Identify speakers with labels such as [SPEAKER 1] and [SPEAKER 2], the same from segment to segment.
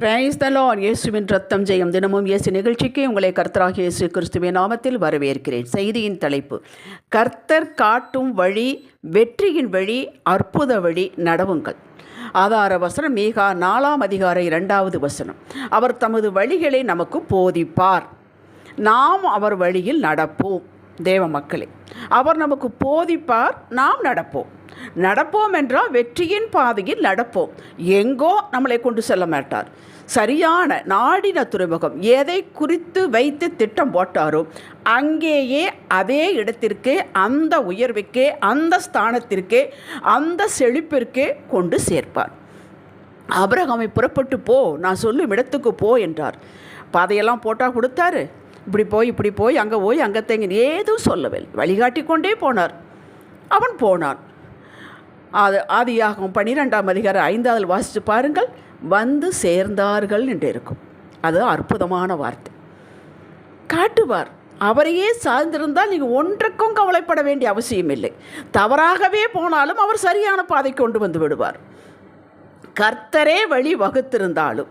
[SPEAKER 1] Praise the Lord இயேசுவின் ரத்தம் ஜெயம். தினமும் இயேசு நிகழ்ச்சிக்கு உங்களை கர்த்தராகிய இயேசு கிறிஸ்துவின் நாமத்தில் வரவேற்கிறேன். செய்தியின் தலைப்பு கர்த்தர் காட்டும் வழி வெற்றியின் வழி அற்புத வழி நடவுங்கள். ஆதார வசனம் மீகா நாலாம் அதிகார இரண்டாவது வசனம். அவர் தமது வழிகளை நமக்கு போதிப்பார். நாம் அவர் வழியில் நடப்போம். தேவ மக்களே அவர் நமக்கு போதிப்பார் நாம் நடப்போம். நடப்போம் என்றால் வெற்றியின் பாதையில் நடப்போம். எங்கோ நம்மளை கொண்டு செல்ல மாட்டார். சரியான நாடின துறைமுகம் எதை குறித்து வைத்து திட்டம் போட்டாரோ அங்கேயே அதே இடத்திற்கே அந்த உயர்வுக்கே அந்த ஸ்தானத்திற்கே அந்த செழிப்பிற்கே கொண்டு சேர்ப்பார். அபிரகாமை புறப்பட்டு போ நான் சொல்லும் இடத்துக்கு போ என்றார். பாதையெல்லாம் போட்டால் கொடுத்தாரு. இப்படி போய் இப்படி போய் அங்கே போய் அங்கே தேங்கி ஏதும் சொல்லவில்லை. வழிகாட்டி கொண்டே போனார். அவன் போனான். அது ஆதியாகும் பன்னிரெண்டாம் அதிகாரம் ஐந்தாவது வாசித்து பாருங்கள். வந்து சேர்ந்தார்கள் என்று இருக்கும். அது அற்புதமான வார்த்தை. காட்டுவார். அவரையே சார்ந்திருந்தால் நீங்கள் ஒன்றுக்கும் கவலைப்பட வேண்டிய அவசியம் இல்லை. தவறாகவே போனாலும் அவர் சரியான பாதை கொண்டு வந்து விடுவார். கர்த்தரே வழி வகுத்திருந்தாலும்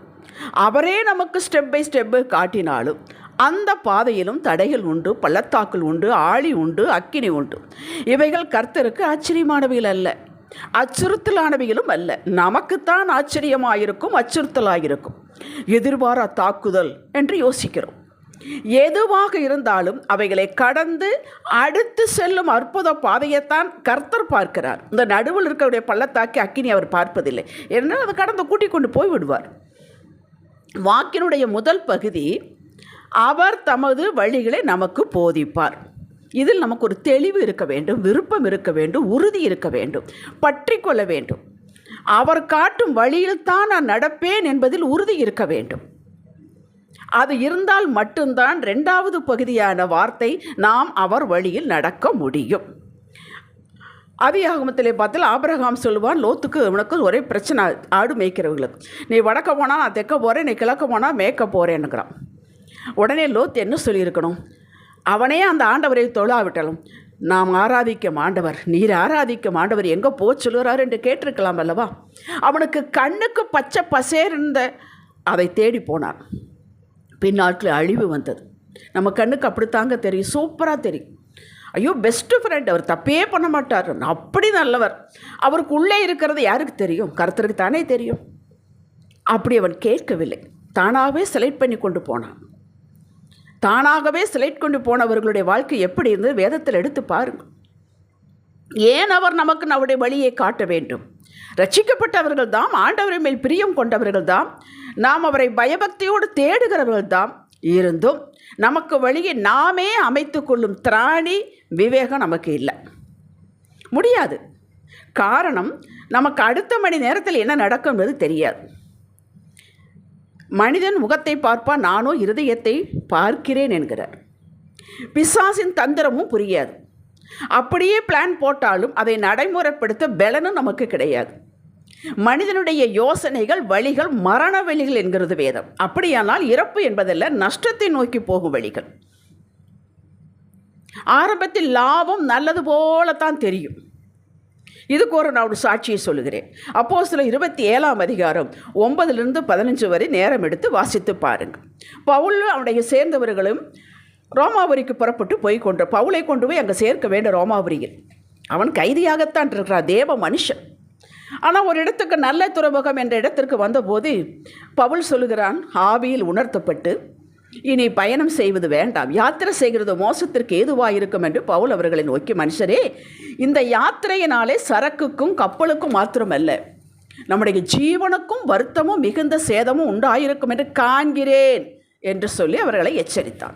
[SPEAKER 1] அவரே நமக்கு ஸ்டெப் பை ஸ்டெப்பு காட்டினாலும் அந்த பாதையிலும் தடைகள் உண்டு பள்ளத்தாக்குள் உண்டு ஆழி உண்டு அக்கினி உண்டு. இவைகள் கர்த்தருக்கு ஆச்சரியமானவைகள் அல்ல. அச்சுறுத்தலானவைகளும் அல்ல. நமக்குத்தான் ஆச்சரியமாயிருக்கும் அச்சுறுத்தலாயிருக்கும். எதிர்பாரா தாக்குதல் என்று யோசிக்கிறோம். எதுவாக இருந்தாலும் அவைகளை கடந்து அடுத்து செல்லும் அற்புத பாதையைத்தான் கர்த்தர் பார்க்கிறார். இந்த நடுவில் இருக்கக்கூடிய பள்ளத்தாக்கி அக்கினி அவர் பார்ப்பதில்லை. ஏன்னா அதை கடந்து கூட்டிக் கொண்டு போய் விடுவார் வாக்கினுடைய முதல் பகுதி அவர் தமது வழிகளை நமக்கு போதிப்பார். இதில் நமக்கு ஒரு தெளிவு இருக்க வேண்டும் விருப்பம் இருக்க வேண்டும் உறுதி இருக்க வேண்டும் பற்றி கொள்ள வேண்டும். அவர் காட்டும் வழியில்தான் நான் நடப்பேன் என்பதில் உறுதி இருக்க வேண்டும். அது இருந்தால் மட்டும்தான் ரெண்டாவது பகுதியான வார்த்தை நாம் அவர் வழியில் நடக்க முடியும். ஆதியாகமத்திலே பார்த்தால் ஆபிரகாம் சொல்லுவான் லோத்துக்கு உனக்கு ஒரே பிரச்சனை ஆடு மேய்க்கிறவங்களுக்கு. நீ வடக்க போனால் நான் தெற்க போகிறேன் நீ கிழக்க போனால் மேய்க்க போகிறேன்னுங்கிறான் உடனே லோத் என்ன சொல்லியிருக்கணும்? அவனே அந்த ஆண்டவரை தொழாவிட்டாலும். நாம் ஆராதிக்கும் ஆண்டவர் நீர் ஆராதிக்கும் ஆண்டவர் எங்கே போ சொல்லுறாரு என்று கேட்டிருக்கலாம் அல்லவா? அவனுக்கு கண்ணுக்கு பச்சை பசேர் இருந்த அதை தேடி போனான். பின்னாட்டில் அழிவு வந்தது. நம்ம கண்ணுக்கு அப்படித்தாங்க தெரியும் சூப்பராக தெரியும். ஐயோ பெஸ்ட்டு ஃப்ரெண்ட் அவர் தப்பே பண்ண மாட்டார். அப்படி நல்லவர். அவருக்கு உள்ளே இருக்கிறது யாருக்கு தெரியும்? கருத்தருக்கு தானே தெரியும். அப்படி அவன் கேட்கவில்லை. தானாகவே செலக்ட் பண்ணி கொண்டு போனான். தானாகவே சிலைட் கொண்டு போனவர்களுடைய வாழ்க்கை எப்படி இருந்தது? வேதத்தில் எடுத்து பாருங்கள் ஏன் அவர் நமக்கு நம்முடைய வழியை காட்ட வேண்டும்? ரட்சிக்கப்பட்டவர்கள் தாம் ஆண்டவரை மேல் பிரியம் கொண்டவர்கள் தாம் நாம் அவரை பயபக்தியோடு தேடுகிறவர்கள் தாம் இருந்தும் நமக்கு வழியை நாமே அமைத்து கொள்ளும் திராணி விவேகம் நமக்கு இல்லை. முடியாது. காரணம் நமக்கு அடுத்த மணி நேரத்தில் என்ன நடக்கும் என்பது தெரியாது. மனிதன் முகத்தை பார்ப்பான் நானோ இருதயத்தை பார்க்கிறேன் என்கிறார். பிசாசின் தந்திரமும் புரியாது. அப்படியே பிளான் போட்டாலும் அதை நடைமுறைப்படுத்த பலனும் நமக்கு கிடையாது. மனிதனுடைய யோசனைகள் வழிகள் மரண வழிகள் என்கிறது வேதம். அப்படியானால் இறப்பு என்பதல்ல நஷ்டத்தை நோக்கி போகும் வழிகள். ஆரம்பத்தில் லாபம் நல்லது போலத்தான் தெரியும். இதுக்கு ஒரு நான் ஒரு சாட்சியை சொல்லுகிறேன். அப்போ சில இருபத்தி ஏழாம் அதிகாரம் ஒன்பதுலேருந்து பதினஞ்சு வரை நேரம் எடுத்து வாசித்து பாருங்கள். பவுலும் அவனுடைய சேர்ந்தவர்களும் ரோமாபுரிக்கு புறப்பட்டு போய் கொண்டு பவுலை கொண்டு போய் அங்கே சேர்க்க வேண்டும் ரோமாபுரியில். அவன் கைதியாகத்தான் இருக்கிறான் தேவ மனுஷன். ஆனால் ஒரு இடத்துக்கு நல்ல துறைமுகம் என்ற இடத்திற்கு வந்தபோது பவுல் சொல்லுகிறான் ஆவியில் உணர்த்தப்பட்டு இனி பயணம் செய்வது வேண்டாம். யாத்திரை செய்கிறது மோசத்திற்கு ஏதுவாக இருக்கும் என்று பவுல் அவர்களை நோக்கி மனுஷரே இந்த யாத்திரையினாலே சரக்குக்கும் கப்பலுக்கும் மாத்திரமல்ல. நம்முடைய ஜீவனுக்கும் வருத்தமும் மிகுந்த சேதமும் உண்டாயிருக்கும் என்று காண்கிறேன் என்று சொல்லி அவர்களை எச்சரித்தான்.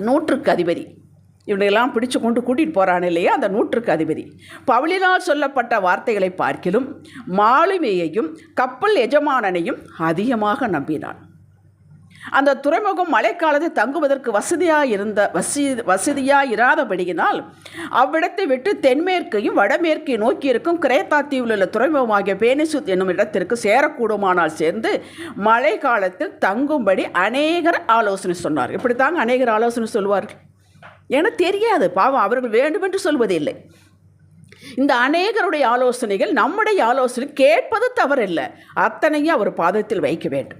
[SPEAKER 1] நூற்றுக்கு அதிபதி. இவனையெல்லாம் பிடிச்சு கொண்டு கூட்டிகிட்டு போகிறான் இல்லையா? அந்த நூற்றுக்கு அதிபதி. பவுலினால் சொல்லப்பட்ட வார்த்தைகளை பார்க்கிலும் மாலுமியையும் கப்பல் எஜமானனையும் அதிகமாக நம்பினான். அந்த துறைமுகம் மழைக்காலத்தில் தங்குவதற்கு வசதியாக இருந்த வசி வசதியாக இராதபடியினால் அவ்விடத்தை விட்டு தென்மேற்கையும் வடமேற்கை நோக்கி இருக்கும் கிரேத்தா தீவில் உள்ள துறைமுகமாகிய பேனிசுத் என்னும் இடத்திற்கு சேரக்கூடுமானால் சேர்ந்து மழை காலத்தில் தங்கும்படி அநேகர் ஆலோசனை சொன்னார் இப்படி தாங்க அநேகர் ஆலோசனை சொல்வார்கள். என தெரியாது. பாவம் அவர்கள் வேண்டுமென்று சொல்வதில்லை. இந்த அநேகருடைய ஆலோசனைகள் நம்முடைய ஆலோசனை கேட்பது தவறில்லை. அத்தனையும் அவர் பாதத்தில் வைக்க வேண்டும்.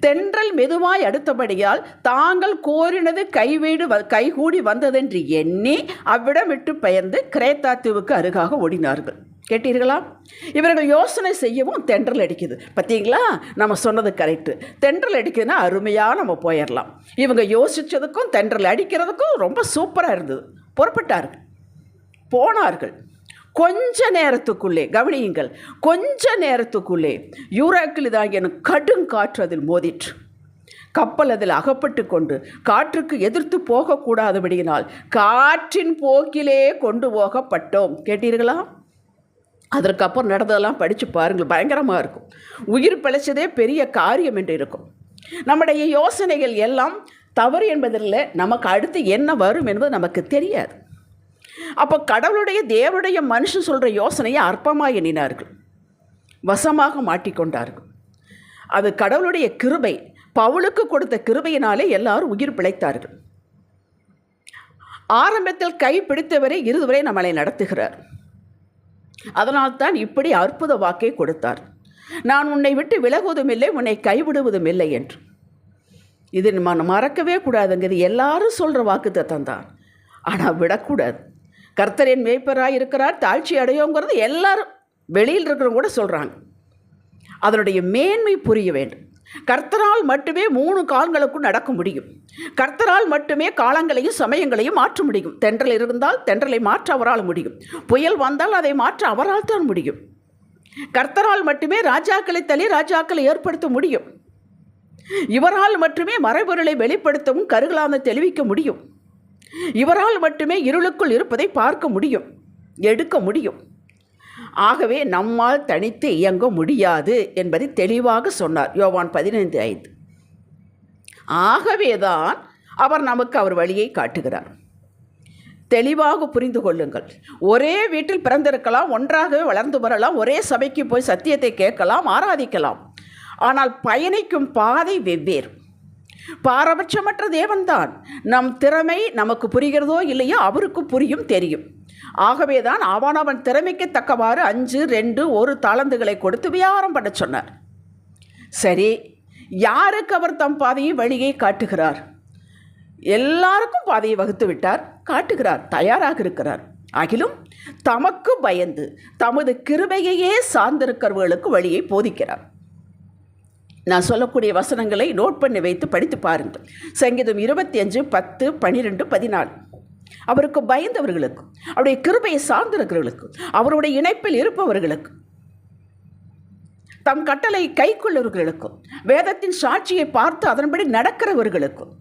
[SPEAKER 1] தென்றல் மெதுவாய் அடுத்தபடியால் தாங்கள் கோரினது கைவீடு வ கைகூடி வந்ததென்று எண்ணி அவ்விடம் விட்டு பெயர்ந்து கிரேத்தா தீவுக்கு அருகாக ஓடினார்கள். கேட்டீர்களா? இவர்கள் யோசனை செய்யவும் தென்றல் அடிக்குது. பார்த்தீங்களா நம்ம சொன்னது கரெக்டு தென்றல் அடிக்குதுன்னா அருமையாக நம்ம போயிடலாம் இவங்க யோசித்ததுக்கும் தென்றல் அடிக்கிறதுக்கும் ரொம்ப சூப்பராக இருந்தது. புறப்பட்டார்கள். போனார்கள். கொஞ்ச நேரத்துக்குள்ளே கவனியுங்கள் கொஞ்ச நேரத்துக்குள்ளே யூராக்கில் கடும் கடுங்காற்று அதில் மோதிற்று. கப்பல் அதில் அகப்பட்டு கொண்டு காற்றுக்கு எதிர்த்து போகக்கூடாதபடியினால் காற்றின் போக்கிலே கொண்டு போகப்பட்டோம். கேட்டீர்களா? அதற்கப்புறம் நடந்ததெல்லாம் படித்து பாருங்கள் பயங்கரமாக இருக்கும். உயிர் பிழைச்சதே பெரிய காரியம் என்று இருக்கும். நம்முடைய யோசனைகள் எல்லாம் தவறு என்பதில் நமக்கு அடுத்து என்ன வரும் என்பது நமக்கு தெரியாது. அப்போ கடவுளுடைய தேவனுடைய மனுஷன் சொல்கிற யோசனையை அற்பமாக எண்ணினார்கள். வசமாக மாட்டிக்கொண்டார்கள் அது கடவுளுடைய கிருபை பவுலுக்கு கொடுத்த கிருபையினாலே எல்லாரும் உயிர் பிழைத்தார்கள். ஆரம்பத்தில் கை பிடித்தவரை இருதுவரை நம்மளை நடத்துகிறார். அதனால்தான் இப்படி அற்புத வாக்கை கொடுத்தார். நான் உன்னை விட்டு விலகுவதும் இல்லை உன்னை கைவிடுவதும் இல்லை என்று. இது நம்ம மறக்கவே கூடாதுங்கிறது எல்லாரும் சொல்கிற வாக்கு தான். ஆனால் விடக்கூடாது. கர்த்தரின் மேய்ப்பராக இருக்கிறார் தாழ்ச்சி அடையோங்கிறது எல்லாரும் வெளியில் இருக்கிறவங்க கூட சொல்கிறாங்க அதனுடைய மேன்மை புரிய வேண்டும். கர்த்தரால் மட்டுமே மூணு காலங்களுக்கும் நடக்க முடியும். கர்த்தரால் மட்டுமே காலங்களையும் சமயங்களையும் மாற்ற முடியும். தென்றல் இருந்தால் தென்றலை மாற்ற அவரால் முடியும். புயல் வந்தால் அதை மாற்ற அவரால் தான் முடியும். கர்த்தரால் மட்டுமே ராஜாக்களை தள்ளி ராஜாக்களை ஏற்படுத்த முடியும். இவரால் மட்டுமே மறைபொருளை வெளிப்படுத்தவும் கருகலாந்த தெளிவிக்க முடியும். இவரால் மட்டுமே இருளுக்குள் இருப்பதை பார்க்க முடியும் எடுக்க முடியும். ஆகவே நம்மால் தனித்து இயங்க முடியாது என்பதை தெளிவாக சொன்னார் யோவான் பதினைந்து ஐந்து. ஆகவேதான் அவர் நமக்கு அவர் வழியை காட்டுகிறார். தெளிவாக புரிந்து கொள்ளுங்கள். ஒரே வீட்டில் பிறந்திருக்கலாம் ஒன்றாகவே வளர்ந்து வரலாம் ஒரே சபைக்கு போய் சத்தியத்தை கேட்கலாம் ஆராதிக்கலாம். ஆனால் பயணிக்கும் பாதை வெவ்வேறு. பாரபட்சமற்ற தேவன்தான். நம் திறமை நமக்கு புரிகிறதோ இல்லையோ அவருக்கு புரியும் தெரியும். ஆகவே தான் அவன் அவன் திறமைக்கு தக்கவாறு அஞ்சு ரெண்டு ஒரு தாளந்துகளை கொடுத்து வியாபாரம் பண்ண சொன்னார். சரி யாருக்கு அவர் தம் பாதையை வழியை காட்டுகிறார்? எல்லாருக்கும் பாதையை வகுத்து விட்டார் காட்டுகிறார் தயாராக இருக்கிறார். ஆகிலும் தமக்கு பயந்து தமது கிருபையையே சார்ந்திருக்கிறவர்களுக்கு வழியை போதிக்கிறார். நான் சொல்லக்கூடிய வசனங்களை நோட் பண்ணி வைத்து படித்து பாருங்கள். சங்கீதம் இருபத்தி அஞ்சு பத்து பன்னிரெண்டு பதினாலு. அவருக்கு பயந்தவர்களுக்கு அவருடைய கிருபையை சார்ந்திருக்கிறவர்களுக்கு அவருடைய இணைப்பில் இருப்பவர்களுக்கு தம் கட்டளை கை கொள்ளவர்களுக்கும் வேதத்தின் சாட்சியை பார்த்து அதன்படி நடக்கிறவர்களுக்கும்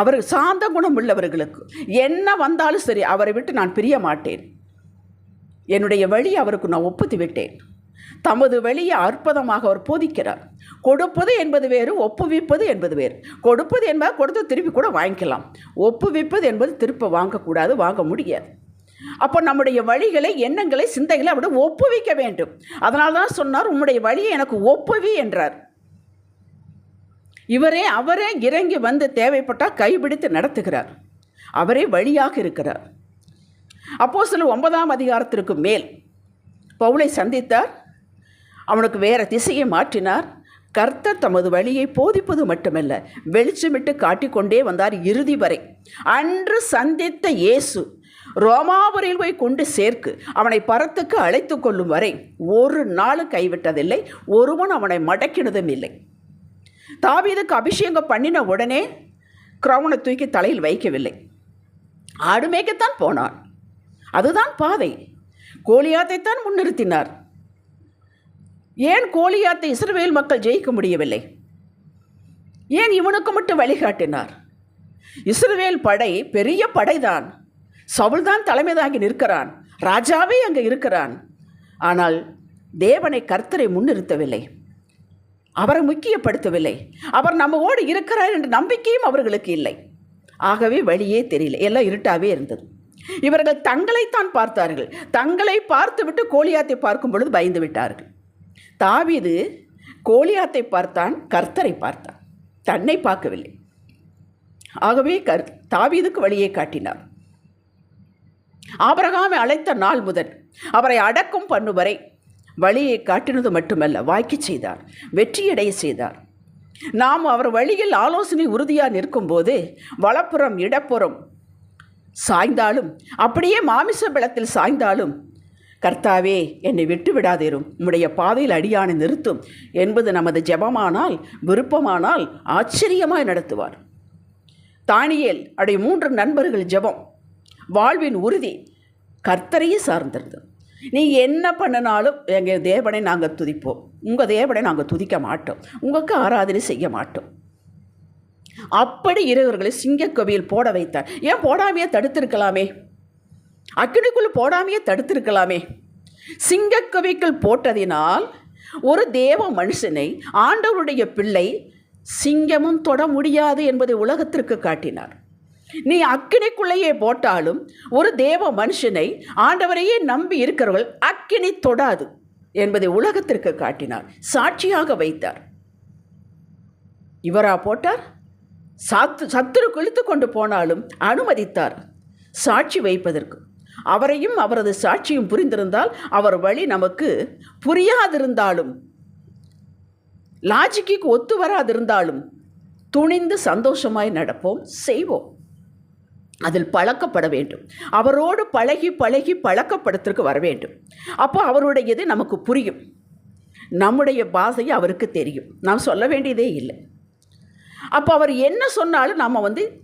[SPEAKER 1] அவர் சாந்த குணம் உள்ளவர்களுக்கு என்ன வந்தாலும் சரி அவரை விட்டு நான் பிரிய மாட்டேன். என்னுடைய வழி அவருக்கு நான் ஒப்புத்து விட்டேன் தமது வழியை அற்புதமாக அவர் போதிக்கிறார். கொடுப்பது என்பது வேறு ஒப்புவிப்பது என்பது வேறு. கொடுப்பது என்பது கொடுத்து திருப்பி கூட வாங்கிக்கலாம். ஒப்புவிப்பது என்பது திருப்ப வாங்கக்கூடாது வாங்க முடியாது. அப்போ நம்முடைய வழிகளை எண்ணங்களை சிந்தைகளை அப்படி ஒப்புவிக்க வேண்டும். அதனால தான் சொன்னார் உம்முடைய வழியை எனக்கு ஒப்புவி என்றார். இவரே அவரே இறங்கி வந்து தேவைப்பட்டால் கைபிடித்து நடத்துகிறார். அவரே வழியாக இருக்கிறார். அப்போ சில ஒன்பதாம் அதிகாரத்திற்கு மேல் பவுலை சந்தித்தார். அவனுக்கு வேறு திசையை மாற்றினார். கர்த்தர் தமது வழியை போதிப்பது மட்டுமல்ல வெளிச்சமிட்டு காட்டிக்கொண்டே வந்தார் இறுதி வரை. அன்று சந்தித்த இயேசு ரோமாபுரியில் போய் கொண்டு சேர்க்கு அவனை பரத்துக்கு அழைத்து கொள்ளும் வரை ஒரு நாள் கைவிட்டதில்லை ஒருவன் அவனை மடக்கினதும் இல்லை. தாவீதுக்கு அபிஷேகம் பண்ணின உடனே கிரௌனை தூக்கி தலையில் வைக்கவில்லை. ஆடு மேய்க்கத்தான் போனான். அதுதான் பாதை. கோலியாத்தைத்தான் முன்னிறுத்தினார். ஏன் கோலியாத்தை இஸ்ரவேல் மக்கள் ஜெயிக்க முடியவில்லை? ஏன் இவனுக்கு மட்டும் வழிகாட்டினார்? இஸ்ரவேல் படை பெரிய படைதான். சவுல்தான் தான் தலைமை நிற்கிறான். ராஜாவே அங்கே இருக்கிறான். ஆனால் தேவனை கர்த்தரை முன்னிறுத்தவில்லை. அவரை முக்கியப்படுத்தவில்லை. அவர் நம்மோடு இருக்கிறார் என்ற நம்பிக்கையும் அவர்களுக்கு இல்லை. ஆகவே வழியே தெரியல. எல்லாம் இருட்டாவே இருந்தது. இவர்கள் தங்களைத்தான் பார்த்தார்கள். தங்களை பார்த்துவிட்டு கோலியாத்தை பார்க்கும் பொழுது பயந்து விட்டார்கள். தாவீது கோலியாத்தை பார்த்தான் கர்த்தரை பார்த்தான். தன்னை பார்க்கவில்லை. ஆகவே கர் தாவீதுக்கு வழியை காட்டினார். ஆபரகாமை அழைத்த நாள் முதல் அவரை அடக்கம் பண்ணுவரை வழியை காட்டினது மட்டுமல்ல வாய்க்கு செய்தார் வெற்றியடைய செய்தார். நாம் அவர் வழியில் ஆலோசனை உறுதியாக நிற்கும்போது வலப்புறம் இடப்புறம் சாய்ந்தாலும் அப்படியே மாமிச பலத்தில் சாய்ந்தாலும் கர்த்தாவே என்னை விட்டு விடாதேரும் உம்முடைய பாதையில் அடியானை நிறுத்தும் என்பது நமது ஜெபமானால் விருப்பமானால் ஆச்சரியமாய் நடத்துவார். தானியேல் அடைய மூன்று நண்பர்கள் ஜெபம். வாழ்வின் உறுதி கர்த்தரையே சார்ந்திருந்தது. நீ என்ன பண்ணினாலும் எங்கள் தேவனை நாங்கள் துதிப்போம். உங்கள் தேவனை நாங்கள் துதிக்க மாட்டோம். உங்களுக்கு ஆராதனை செய்ய மாட்டோம். அப்படி இருவர்களை சிங்கக்கோவியில் போட வைத்தார். ஏன் போடாமையே தடுத்திருக்கலாமே? அக்கினிக்குள் போடாமையே தடுத்திருக்கலாமே. சிங்கக்கவிக்குள் போட்டதினால் ஒரு தேவ மனுஷனை ஆண்டவருடைய பிள்ளை சிங்கமும் தொட முடியாது என்பதை உலகத்திற்கு காட்டினார். நீ அக்கினிக்குள்ளேயே போட்டாலும் ஒரு தேவ மனுஷனை ஆண்டவரையே நம்பி இருக்கிறவர்கள் அக்கினி தொடாது என்பதை உலகத்திற்கு காட்டினார். சாட்சியாக வைத்தார். இவரா போட்டார்? சாத்து சத்துரு கொளுத்து கொண்டு போனாலும் அனுமதித்தார். சாட்சி வைப்பதற்கு. அவரையும் அவரது சாட்சியும் புரிந்திருந்தால் அவர் வழி நமக்கு புரியாதிருந்தாலும் லாஜிக்கு ஒத்து வராதிருந்தாலும் துணிந்து சந்தோஷமாய் நடப்போம் செய்வோம். அதில் பழக்கப்பட வேண்டும். அவரோடு பழகி பழகி பழக்கப்படுத்திற்கு வர வேண்டும். அப்போ அவருடையது நமக்கு புரியும். நம்முடைய பாசை அவருக்கு தெரியும். நாம் சொல்ல வேண்டியதே இல்லை. அப்போ அவர் என்ன சொன்னாலும் நம்ம வந்து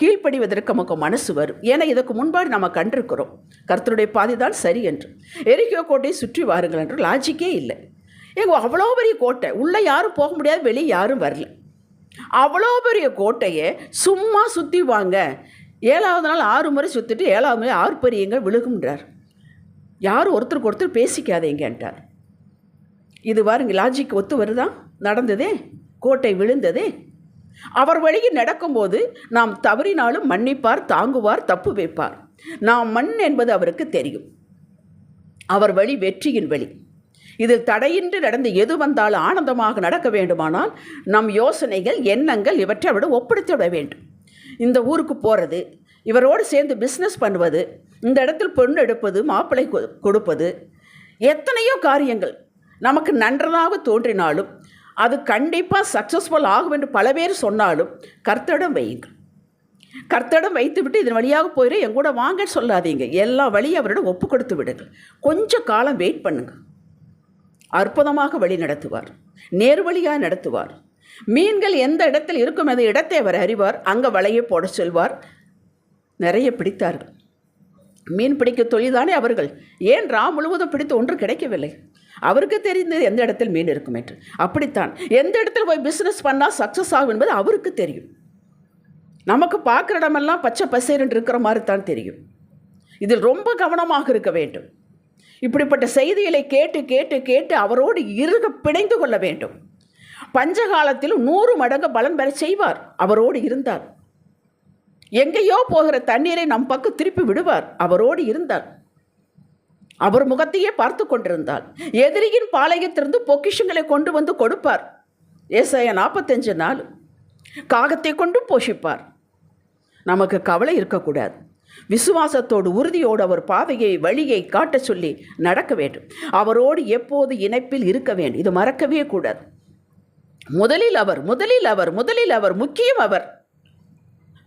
[SPEAKER 1] கீழ்ப்படிவதற்கு நமக்கு மனசு வரும். ஏன்னா இதற்கு முன்பாடு நம்ம கண்டிருக்கிறோம். கர்த்தருடைய பாதை தான் சரி என்று. எரிக்கோ கோட்டையை சுற்றி வாருங்கள் என்று லாஜிக்கே இல்லை. எங்க அவ்வளோ பெரிய கோட்டை. உள்ளே யாரும் போக முடியாது வெளியே யாரும் வரல. அவ்வளோ பெரிய கோட்டையை சும்மா சுற்றி வாங்க. ஏழாவது நாள் ஆறு முறை சுற்றிட்டு ஏழாவது முறை ஆறு பெரியங்க விழுகும்ன்றார். யாரும் ஒருத்தருக்கு ஒருத்தர் பேசிக்காதீங்கன்றார் இது பாருங்க லாஜிக் ஒத்து வருதா? நடந்ததே? கோட்டை விழுந்ததே? அவர் வழியில் நடக்கும்போது நாம் தவறினாலும் மன்னிப்பார் தாங்குவார் தப்பு வைப்பார். நாம் மண் என்பது அவருக்கு தெரியும். அவர் வழி வெற்றியின் வழி. இதில் தடையின்றி நடந்து எது வந்தாலும் ஆனந்தமாக நடக்க வேண்டுமானால் நம் யோசனைகள் எண்ணங்கள் இவற்றை விட ஒப்படைத்து விட வேண்டும். இந்த ஊருக்கு போகிறது இவரோடு சேர்ந்து பிஸ்னஸ் பண்ணுவது இந்த இடத்தில் பொண்ணு எடுப்பது மாப்பிள்ளை கொ- கொடுப்பது எத்தனையோ காரியங்கள் நமக்கு நன்றதாக தோன்றினாலும் அது கண்டிப்பாக சக்ஸஸ்ஃபுல் ஆகும் என்று பல பேர் சொன்னாலும் கர்த்தடம் வையுங்கள். வைத்து விட்டு இதன் வழியாக போயிடும் என் கூட சொல்லாதீங்க. எல்லா வழியும் அவரிடம் ஒப்பு கொடுத்து விடுங்கள். கொஞ்சம் காலம் வெயிட் பண்ணுங்கள் அற்புதமாக வழி நடத்துவார். நேர்வழியாக நடத்துவார். மீன்கள் எந்த இடத்தில் இருக்கும் அந்த இடத்தை அவர் அறிவார். அங்கே வலையை போட சொல்வார். நிறைய பிடித்தார்கள். மீன் பிடிக்க தொழில்தானே அவர்கள்? ஏன் ரா முழுவதும் பிடித்து ஒன்று கிடைக்கவில்லை? அவருக்கு தெரிந்தது எந்த இடத்தில் மீன் இருக்கும் என்று. அப்படித்தான். எந்த இடத்துல போய் பிஸ்னஸ் பண்ணால் சக்ஸஸ் ஆகும் என்பது அவருக்கு தெரியும். நமக்கு பார்க்குற இடமெல்லாம் பச்சை பசேரன் இருக்கிற மாதிரி தான் தெரியும். இதில் ரொம்ப கவனமாக இருக்க வேண்டும். இப்படிப்பட்ட செய்திகளை கேட்டு கேட்டு கேட்டு அவரோடு இறுக பிணைந்து கொள்ள வேண்டும். பஞ்சகாலத்தில் நூறு மடங்கு பலன் பெற செய்வார். அவரோடு இருந்தார். எங்கேயோ போகிற தண்ணீரை நம் பக்கம் திருப்பி விடுவார். அவரோடு இருந்தார். அவர் முகத்தையே பார்த்து கொண்டிருந்தார். எதிரியின் பாளையத்திலிருந்து பொக்கிஷங்களை கொண்டு வந்து கொடுப்பார். ஏசாய நாற்பத்தஞ்சு நாள் காகத்தை கொண்டு போஷிப்பார். நமக்கு கவலை இருக்கக்கூடாது. விசுவாசத்தோடு உறுதியோடு அவர் பாதையை வழியை காட்டச் சொல்லி நடக்க வேண்டும். அவரோடு எப்போது இணைப்பில் இருக்க வேண்டும் இது மறக்கவே கூடாது. முதலில் அவர் முதலில் அவர் முதலில் அவர் முக்கியம் அவர்.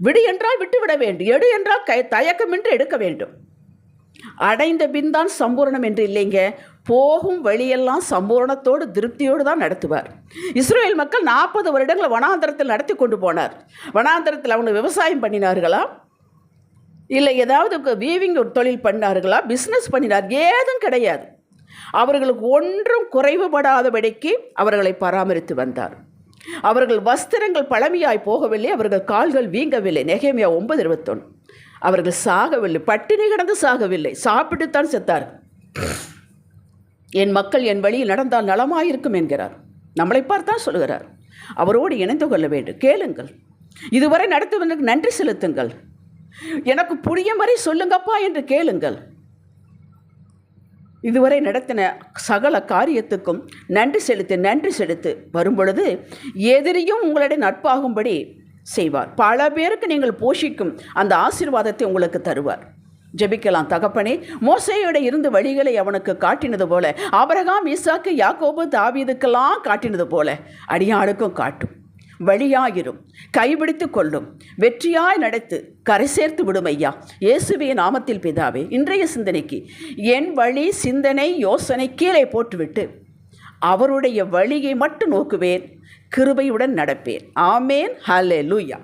[SPEAKER 1] விடு என்றால் விட்டுவிட வேண்டும் எடு என்றால் கை தயக்கமின்றி எடுக்க வேண்டும். அடைந்த பின் தான் சம்பூரணம் என்று இல்லைங்க. போகும் வழியெல்லாம் சம்பூரணத்தோடு திருப்தியோடு தான் நடத்துவார். இஸ்ரேல் மக்கள் நாற்பது வருடங்கள் வனாந்தரத்தில் நடத்தி கொண்டு போனார். வனாந்தரத்தில் அவங்க விவசாயம் பண்ணினார்களா? இல்லை ஏதாவது வீவிங் தொழில் பண்ணார்களா? பிஸ்னஸ் பண்ணினார் ஏதும் கிடையாது. அவர்களுக்கு ஒன்றும் குறைவுபடாதபடிக்கு அவர்களை பராமரித்து வந்தார். அவர்கள் வஸ்திரங்கள் பழமையாய் போகவில்லை அவர்கள் கால்கள் வீங்கவில்லை. நெகேமியா ஒன்பது இருபத்தொன்று அவர்கள் சாகவில்லை பட்டினி கிடந்து சாகவில்லை. சாப்பிட்டுத்தான் செத்தார்கள் என் மக்கள் என் வழியில் நடந்தால் நலமாயிருக்கும் என்கிறார். நம்மளை பார்த்தான் சொல்கிறார் அவரோடு இணைந்து கொள்ள வேண்டும். கேளுங்கள். இதுவரை நடத்துவதற்கு நன்றி செலுத்துங்கள். எனக்கு புரியும் வரை சொல்லுங்கப்பா என்று கேளுங்கள். இதுவரை நடத்தின சகல காரியத்துக்கும் நன்றி செலுத்து நன்றி செலுத்து வரும்பொழுது எதிரியும் உங்களுடைய நட்பாகும்படி செய்வார். பல பேருக்கு நீங்கள் போஷிக்கும் அந்த ஆசீர்வாதத்தை உங்களுக்கு தருவார். ஜெபிக்கலாம் தகப்பனே மோசையோட இருந்து வழிகளை அவனுக்கு காட்டினது போல ஆபிரகாம் ஈசாக்கு யாக்கோபு தாவீதுக்கெல்லாம் காட்டினது போல அடியாளுக்கும் காட்டும். வழியாயிரும். கைபிடித்து கொள்ளும். வெற்றியாய் நடத்து கரை சேர்த்து விடும் ஐயா. இயேசுவே நாமத்தில் பிதாவே இன்றைய சிந்தனைக்கு என் வழி சிந்தனை யோசனை கீழே போட்டுவிட்டு அவருடைய வழியை மட்டும் நோக்குவேன். கிருபையுடன் நடப்பேன். ஆமேன். ஹலே லூயா